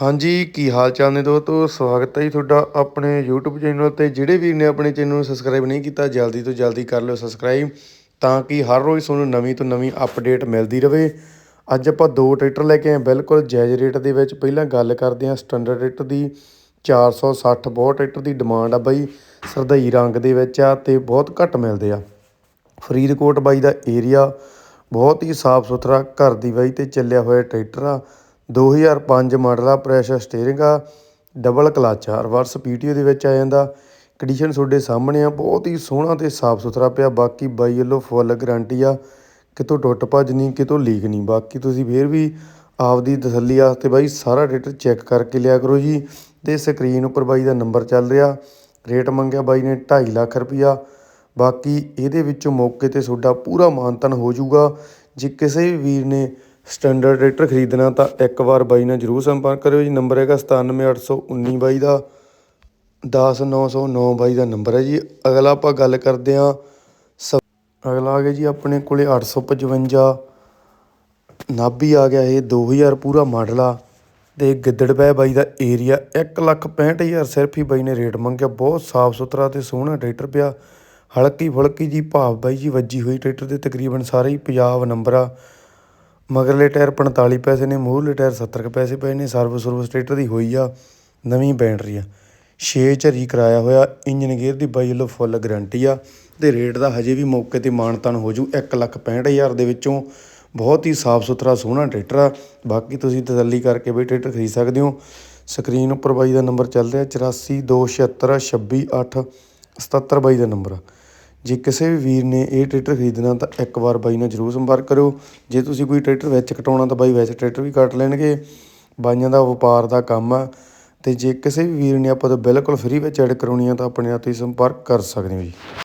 ਹਾਂਜੀ, ਕੀ ਹਾਲ ਚਾਲ ਨੇ ਦੋਸਤੋ? ਸਵਾਗਤ ਹੈ ਜੀ ਤੁਹਾਡਾ ਆਪਣੇ YouTube ਚੈਨਲ ਤੇ। ਜਿਹੜੇ ਵੀਰ ਨੇ ਆਪਣੇ ਚੈਨਲ ਨੂੰ ਸਬਸਕ੍ਰਾਈਬ ਨਹੀਂ ਕੀਤਾ, ਜਲਦੀ ਤੋਂ ਜਲਦੀ ਕਰ ਲਿਓ ਸਬਸਕ੍ਰਾਈਬ ਤਾਂ ਕਿ ਹਰ ਰੋਜ਼ ਤੁਹਾਨੂੰ ਨਵੀਂ ਤੋਂ ਨਵੀਂ ਅਪਡੇਟ ਮਿਲਦੀ ਰਹੇ ਅੱਜ ਆਪਾਂ ਦੋ ਟਰੈਕਟਰ ਲੈ ਕੇ ਆਏ ਬਿਲਕੁਲ ਜਾਇਜ਼ ਰੇਟ ਦੇ ਵਿੱਚ ਪਹਿਲਾਂ ਗੱਲ ਕਰਦੇ ਹਾਂ ਸਟੈਂਡਰਡ ਟਰੈਕਟਰ ਦੀ। 460 ਬਹੁਤ ਟਰੈਕਟਰ ਦੀ ਡਿਮਾਂਡ ਆ ਬਾਈ। ਸਰਦਈ ਰੰਗ ਦੇ ਵਿੱਚ ਆ ਤੇ ਬਹੁਤ ਘੱਟ ਮਿਲਦੇ ਆ। ਫਰੀਦਕੋਟ ਬਾਈ ਦਾ ਏਰੀਆ ਬਹੁਤ ਹੀ ਸਾਫ਼ ਸੁਥਰਾ ਘਰ ਦੀ ਬਾਈ ਤੇ ਚੱਲਿਆ ਹੋਇਆ ਟਰੈਕਟਰ ਆ। 2005 ਮਾਡਲ ਆ ਪ੍ਰੈਸ਼ਰ ਸਟੀਅਰਿੰਗ ਆ ਡਬਲ ਕਲਚ ਆ ਰਿਵਰਸ ਪੀਟੀਓ ਦੇ ਵਿੱਚ ਆ ਜਾਂਦਾ। ਕੰਡੀਸ਼ਨ ਤੁਹਾਡੇ ਸਾਹਮਣੇ ਆ, ਬਹੁਤ ਹੀ ਸੋਹਣਾ ਤੇ ਸਾਫ਼ ਸੁਥਰਾ ਪਿਆ, ਬਾਕੀ ਬਾਈ ਵੱਲੋਂ ਫੁੱਲ ਗਾਰੰਟੀ ਆ, ਕਿਤੋਂ ਟੁੱਟ ਭੱਜ ਨਹੀਂ, ਕਿਤੋਂ ਲੀਕ ਨਹੀਂ, ਬਾਕੀ ਤੁਸੀਂ ਫੇਰ ਵੀ ਆਪਦੀ ਤਸੱਲੀ ਵਾਸਤੇ ਬਾਈ ਸਾਰਾ ਡੇਟਾ ਚੈੱਕ ਕਰਕੇ ਲਿਆ ਕਰੋ ਜੀ, ਤੇ ਸਕਰੀਨ ਉੱਪਰ ਬਾਈ ਦਾ ਨੰਬਰ ਚੱਲ ਰਿਹਾ ਰੇਟ ਮੰਗਿਆ ਬਾਈ ਨੇ 2.5 ਲੱਖ ਰੁਪਈਆ, ਬਾਕੀ ਇਹਦੇ ਵਿੱਚੋਂ ਮੌਕੇ ਤੇ ਤੁਹਾਡਾ ਪੂਰਾ ਮਾਨਤਨ ਹੋ ਜਾਊਗਾ, ਜੇ ਕਿਸੇ ਵੀ ਵੀਰ ਨੇ ਸਟੈਂਡਰਡ ਟਰੈਕਟਰ ਖਰੀਦਣਾ ਤਾਂ ਇੱਕ ਵਾਰ ਬਾਈ ਨਾਲ ਜਰੂਰ ਸੰਪਰਕ ਕਰਿਓ ਜੀ। ਨੰਬਰ ਹੈਗਾ 97819 ਬਾਈ ਦਾ 10909 ਬਾਈ ਦਾ ਨੰਬਰ ਹੈ ਜੀ। ਅਗਲਾ ਆਪਾਂ ਗੱਲ ਕਰਦੇ ਹਾਂ ਸ ਅਗਲਾ ਆ ਗਿਆ ਜੀ ਆਪਣੇ ਕੋਲੇ 855 ਨਾਭੀ ਆ ਗਿਆ ਇਹ 2000 ਪੂਰਾ ਮਾਡਲ ਆ। ਤੇ ਗਿੱਦੜ ਪੈ ਬਾਈ ਦਾ ਏਰੀਆ 165000 ਸਿਰਫ ਹੀ ਬਾਈ ਨੇ ਰੇਟ ਮੰਗਿਆ। ਬਹੁਤ ਸਾਫ਼ ਸੁਥਰਾ ਤੇ ਸੋਹਣਾ ਟਰੈਕਟਰ ਪਿਆ। ਹਲਕੀ ਫੁਲਕੀ ਜੀ ਭਾਵ ਬਾਈ ਜੀ ਵੱਜੀ ਹੋਈ ਟਰੈਕਟਰ ਦੇ ਤਕਰੀਬਨ ਸਾਰੇ ਹੀ ਪੰਜਾਬ ਨੰਬਰ ਆ। ਮਗਰਲੇ ਟਾਇਰ 45 ਪੈਸੇ ਨੇ, ਮੂਹਰਲੇ ਟਾਇਰ 70 ਕੁ ਪੈਸੇ ਪਏ ਨੇ ਸਰਵਿਸ ਸਰਵਿਸ ਟਰੈਕਟਰ ਦੀ ਹੋਈ ਆ ਨਵੀਂ ਬੈਟਰੀ ਆ। 6 ਝਰੀ ਕਰਾਇਆ ਹੋਇਆ, ਇੰਜਨ ਗੇਅਰ ਦੀ ਬਾਈ ਵੱਲੋਂ ਫੁੱਲ ਗਾਰੰਟੀ ਆ ਤੇ ਰੇਟ ਦਾ ਹਜੇ ਵੀ ਮੌਕੇ ਤੇ ਮਾਨਤਾਨ ਹੋ ਜੂ 165000 ਦੇ ਵਿੱਚੋਂ। ਬਹੁਤ ਹੀ ਸਾਫ਼ ਸੁਥਰਾ ਸੋਹਣਾ ਟਰੈਕਟਰ ਆ, ਬਾਕੀ ਤੁਸੀਂ ਤਸੱਲੀ ਕਰਕੇ ਵੀ ਟਰੈਕਟਰ ਖਰੀਦ ਸਕਦੇ ਹੋ। ਸਕਰੀਨ ਉੱਪਰ ਬਾਈ ਦਾ ਨੰਬਰ ਚੱਲ ਰਿਹਾ 84276268 77 ਬਾਈ ਦਾ ਨੰਬਰ ਆ। ਜੇ ਕਿਸੇ ਵੀ ਵੀਰ ਨੇ ਇਹ ਟਰੈਕਟਰ ਖਰੀਦਣਾ ਤਾਂ ਇੱਕ ਵਾਰ ਬਾਈ ਨਾਲ ਜਰੂਰ ਸੰਪਰਕ ਕਰਿਓ। ਜੇ ਤੁਸੀਂ ਕੋਈ ਟਰੈਕਟਰ ਵਿੱਚ ਕਟਾਉਣਾ ਤਾਂ ਬਾਈ ਵਿੱਚ ਟਰੈਕਟਰ ਵੀ ਕੱਟ ਲੈਣਗੇ। ਬਾਈਆਂ ਦਾ ਵਪਾਰ ਦਾ ਕੰਮ ਆ। ਤੇ ਜੇ ਕਿਸੇ ਵੀ ਵੀਰ ਨੇ ਆਪਾਂ ਤੋਂ ਬਿਲਕੁਲ ਫ੍ਰੀ ਵਿੱਚ ਐਡ ਕਰਾਉਣੀ ਆ ਤਾਂ ਆਪਣੇ ਨਾਲ ਤੁਸੀਂ ਸੰਪਰਕ ਕਰ ਸਕਦੇ ਹੋ ਜੀ।